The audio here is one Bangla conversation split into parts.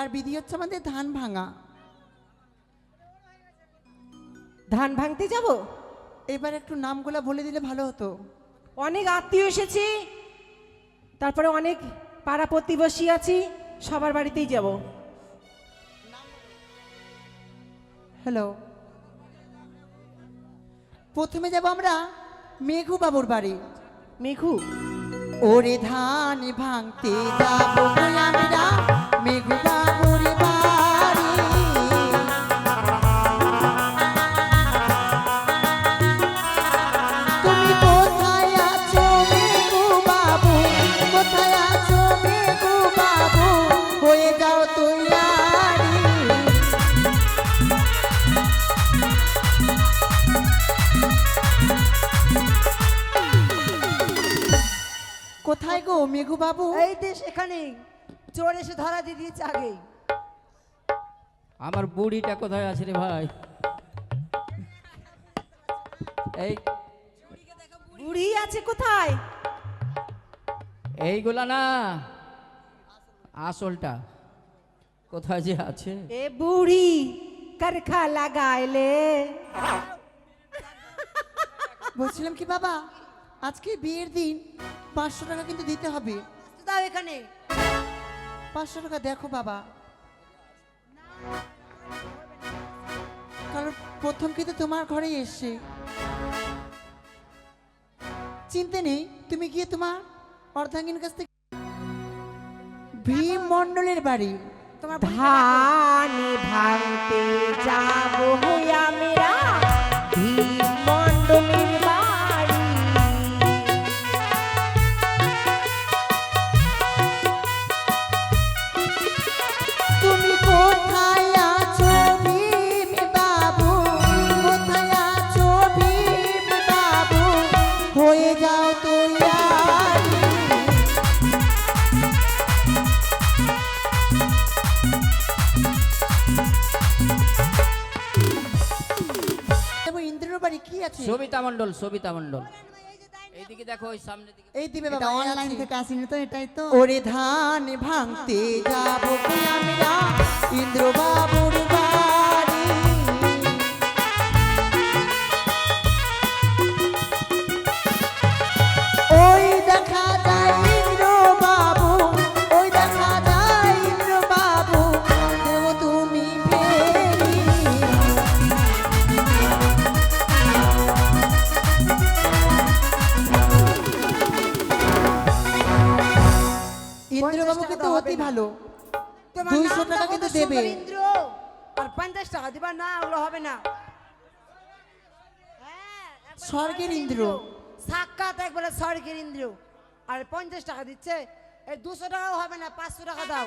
এবার বিধি হচ্ছে আমাদের ধান ভাঙা। ধান ভাঙতে যাব? এবার একটু নামগুলো বলে দিলে ভালো হতো। অনেক আত্মীয় এসেছি তারপরে অনেক পাড়া প্রতিবেশী আছি সবার বাড়িতেই যাব। হ্যালো প্রথমে যাব আমরা মেঘু বাবুর বাড়ি। মেঘু? ওরে ধান ভাঙতে যাব আমরা মেঘু কোথায় গো মেঘু বাবু। এই দেশ এখানে চোর এসে ধরা দিয়ে দিয়েছে আগেই। আমার বুড়িটা কোথায় আছে রে ভাই? এই বুড়ি আছে কোথায়? এইগুলা না আসলটা। কোথায় যে আছে? এ বুড়ি কারখা লাগাইলে বলছিলাম কি বাবা? আজকে বিয়ের দিন পাঁচশো টাকা কিন্তু দিতে হবে। দাও এখানে। পাঁচশো টাকা দেখো বাবা। কারণ প্রথম কিন্তু তোমার ঘরেই এসছে। চিনতে নেই তুমি গিয়ে তোমার অর্ধাঙ্গিন কাছ থেকে ভীম মণ্ডলের বাড়ি তোমার ধান ভাঙতে যাব। সবিতা মণ্ডল সবিতা মন্ডল এইদিকে দেখো ওই সামনের দিকে। এই দিবে বাবা অনলাইন থেকে আসিনি তো এটাই তো। ওরে ধান ভাঙতে যাব আমরা? ইন্দ্র বাবুর বাড়ি। দিবা না ওগুলো হবে না। হ্যাঁ, স্বর্গের ইন্দ্র। সাক্ষাৎ একবারে স্বর্গের ইন্দ্র। আর পঞ্চাশ টাকা দিচ্ছে। এই দুশো টাকাও হবে না পাঁচশো টাকা দাও।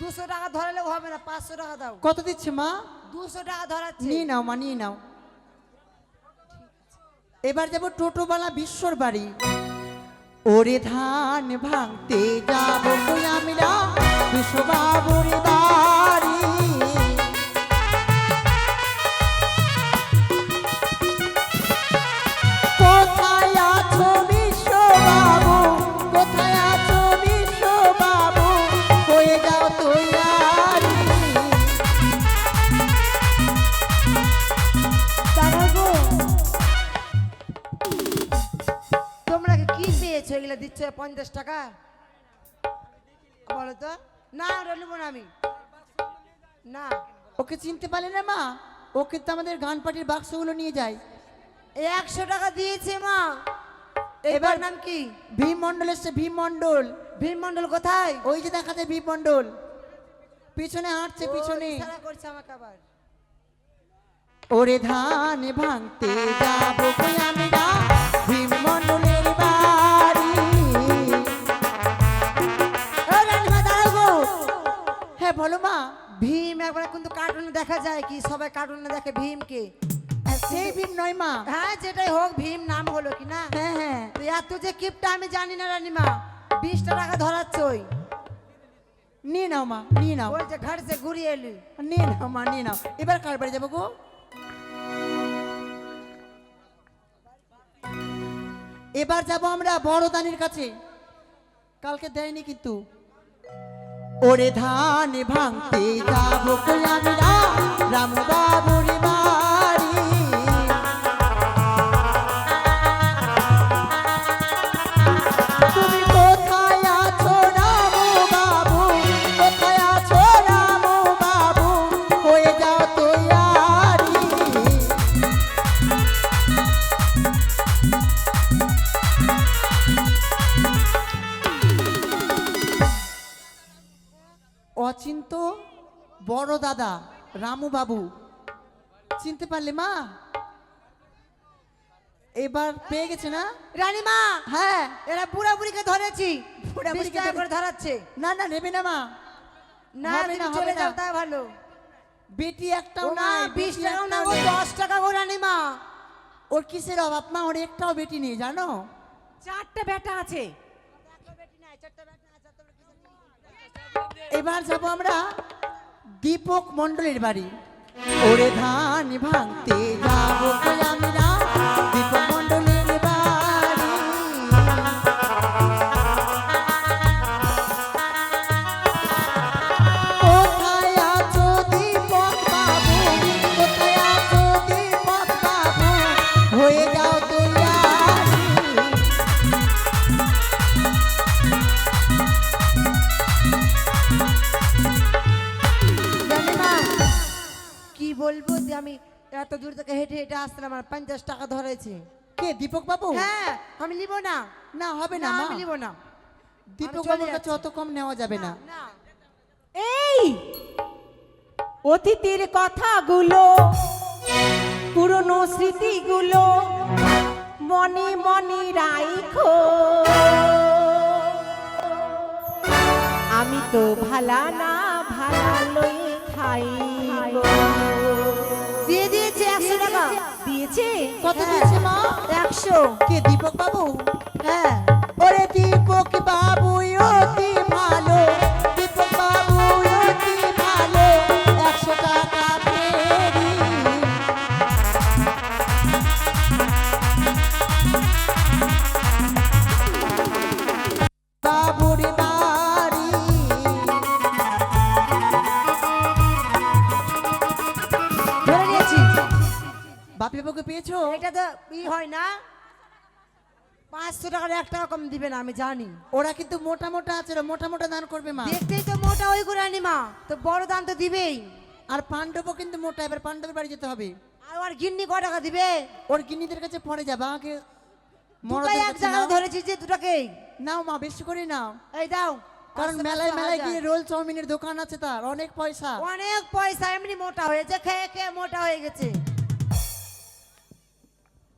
দুশো টাকা ধরালেও হবে না পাঁচশো টাকা দাও। কত দিচ্ছে মা? দুশো টাকা ধরাচ্ছে। নিয়ে নাও মা নিয়ে নাও। এবার যাব টোটোবালা বিশ্বর বাড়ি। ওরে ধান ভাঙতে যাব আমরা? বিশ্ববাবুর বাড়ি। পঞ্চাশ টাকা? বলো তো। না ওটা নেব না আমি। না ওকে চিনতে পারলে না মা? ওকে তো আমাদের গান পার্টির বাক্সগুলো নিয়ে যায়। একশো টাকা দিয়েছে মা। এবার এবার- নাম কি? ভীম মন্ডল এসছে ভীম মন্ডল ভীম মন্ডল কোথায়? ওই যে দেখাতে ভীম মন্ডল পিছনে হাঁটছে পিছনে। করছে আমাকে আবার। ওরে ধান ভাঙতে যাব আমি না হ্যাঁ বলো মা ভীম একবার কিন্তু কার্টুনে দেখা যায় কি সবাই কার্টুনে দেখে ভীমকে। সেই ভীম নয় মা। হ্যাঁ যেটাই হোক ভীম নাম হলো কি না? হ্যাঁ হ্যাঁ। তো এত যে কিপটা আমি জানি না রানীমা বিশটা টাকা ধরাচ্ছই নিয়ে নাও মা নিয়ে নাও। বলছে ঘর সে ঘুরিয়ে এলি। নিয়ে নাও মা নিয়ে নাও। এবার কার বাড়ি যাব গো? এবার যাব আমরা বড় দানির কাছে। কালকে দেয়নি কিন্তু। ওরে ধান ভাঙতে যাব আমি রাম বাবুর অচিন্ত বড় দাদা রামু বাবু। চিনতে পারলে মা? এবার পেয়ে গেছে না? রানীমা! হ্যাঁ। এরা বুড়া বুড়িকে ধরেছি বুড়া বুড়িকে করে ধরাচ্ছে। না না নেবে না মা। না না, হবে চলে না। যাও তাই ভালো। বেটি একটাও না নাই বিশ বেটি টাকাও না নেই। দশ টাকা গো রানীমা। ওর কিসের অভাব মা? ওর একটাও বেটি নেই জানো? চারটা বেটা আছে। এবার যাব আমরা দীপক মন্ডলের বাড়ি। ওরে ধান ভাঙতে যাব কই বলব যে আমি এত দূর থেকে হেঁটে হেঁটে আসলাম আর পঞ্চাশ টাকা ধরেছে। কে দীপক বাবু? হ্যাঁ আমি নিব না। না হবে না আমি নিব না। দীপক বাবুর কাছে অত কম নেওয়া যাবে না। না এই! অতীতের কথাগুলো পুরনো স্মৃতিগুলো মনে মনে রাইখো। আমি তো ভালা না ভালা লই খাই দিয়েছে? কত। দিয়েছে মা? একশো। কে দীপক বাবু? হ্যাঁ। ওরে দীপক বাবু অতি ভালো। বাপি এটা তো ই হয় না। পাঁচশো টাকার এক টাকা কম দিবে না আমি জানি। ওরা কিন্তু মোটা মোটা আছে মোটা মোটা দান করবে মা। দেখতেই তো মোটা ওই আনিমা তো বড় দাম তো দিবেই। আর পাণ্ডবও কিন্তু মোটা এবার পাণ্ডবের বাড়ি যেতে হবে। আর ওর গিন্নি ক টাকা দিবে? ওর গিন্নিদের কাছে যাবা আমাকে এক কাছে জায়গায় ধরেছি যে দুটাকেই? নাও মা বেশি করে নাও। এই দাও কারণ মেলায় মেলায় গিয়ে রোল চাউমিনের দোকান আছে তার অনেক পয়সা। অনেক পয়সা এমনি মোটা হয়েছে খেয়ে খেয়ে মোটা হয়ে গেছে।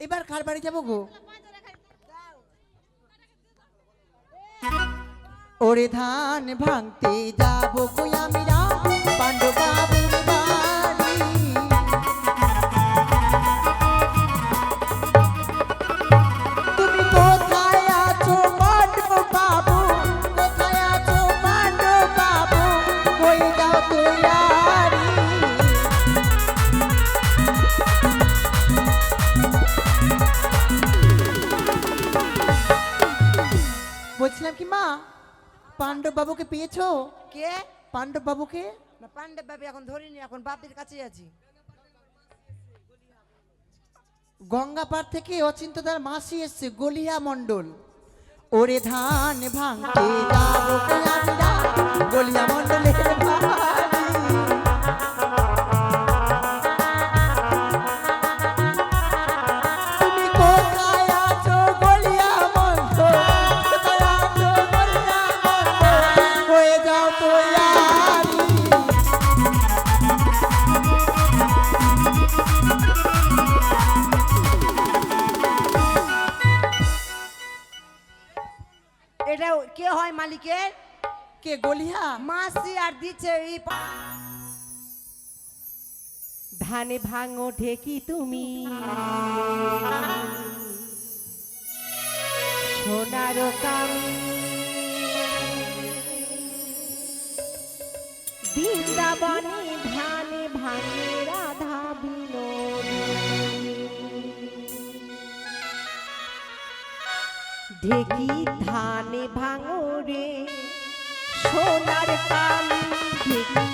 এবার কার বাড়ি যাব গো? ওরে ধান ভাঙতে যাব গো আমি পাণ্ডব পাণ্ডব বাবুকে পেয়েছ? কে? পাণ্ডব বাবুকে না পাণ্ডব বাবু এখন ধরিনি এখন বাপের কাছে আছি। গঙ্গা পার থেকে অচিন্ত তার মাসি এসছে গলিয়া মন্ডল ওরে ধান ভাঙতে গলিয়া মণ্ডলে হয় মালিকের? কে গলিয়া মাসি আর দিচ্ছে ধানে ভাঙো ঢেকি তুমি। সোনার কামি। বৃন্দাবনে ধানে ভাঙে ঢেকি ধানে ভাঙরে সোনার কালি ঢেকি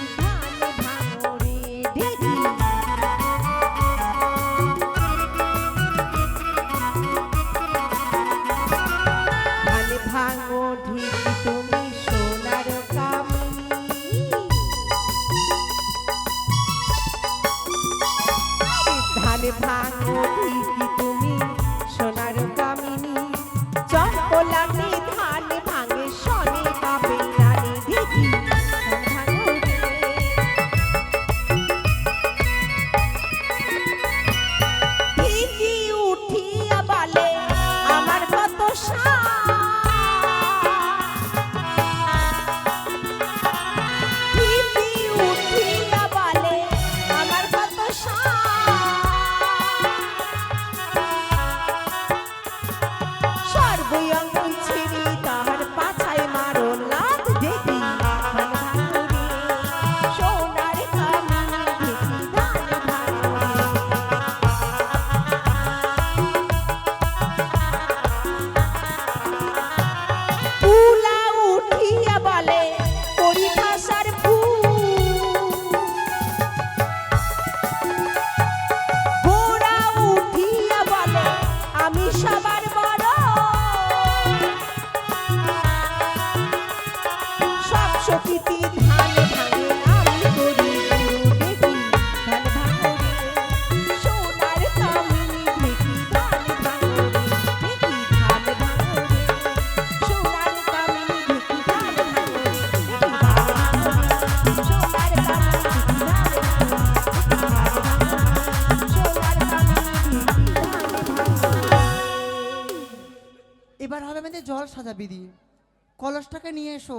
আমাকে নিয়ে এসো।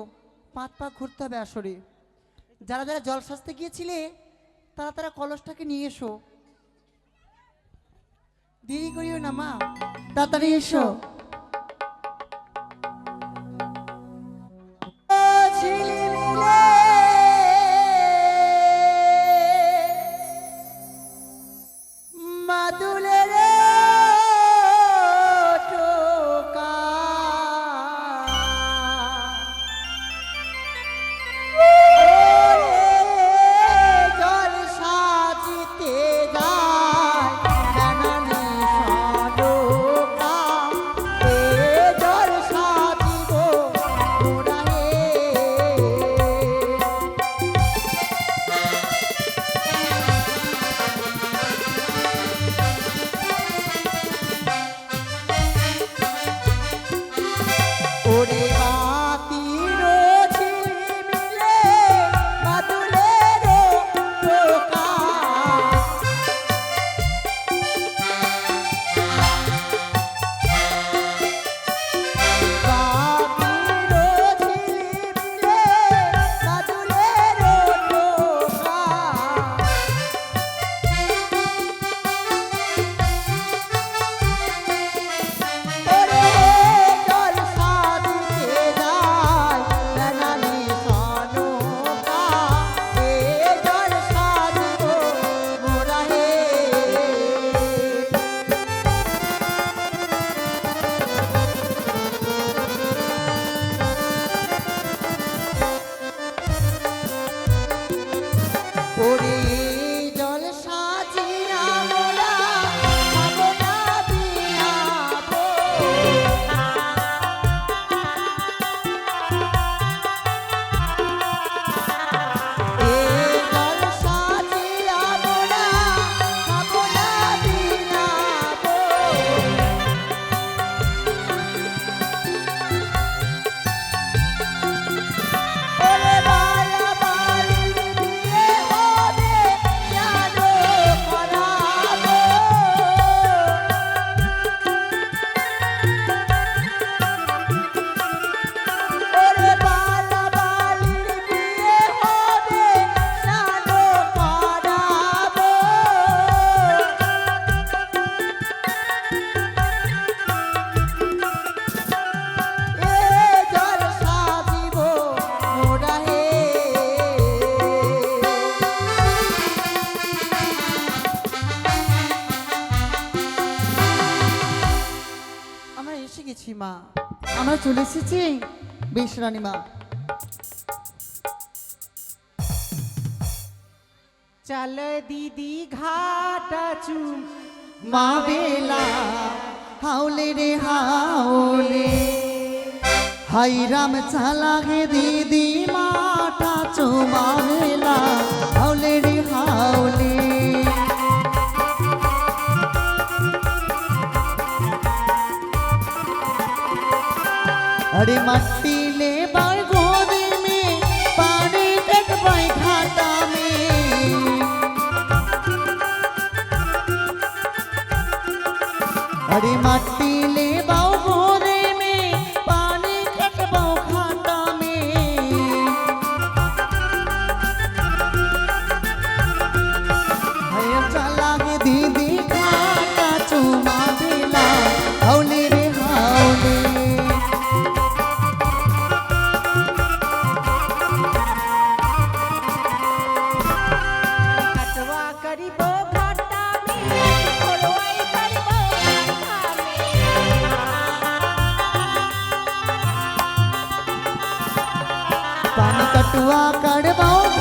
পাঁচ পা ঘুরতে হবে আসরে। যারা যারা জল সাজতে গিয়েছিলে, তারা তারা কলসটাকে নিয়ে এসো। দেরি করিও না, মা। তাড়াতাড়ি এসো। বলছিস রানীমা চল দিদি ঘাটা চুম মা বেলা হাওলে রে হাওলে হাই রাম চালাগে দিদি মাটা চুমা বেলা হাওলে রে হাওলে আরে মাটি আরে মাটি Kadabao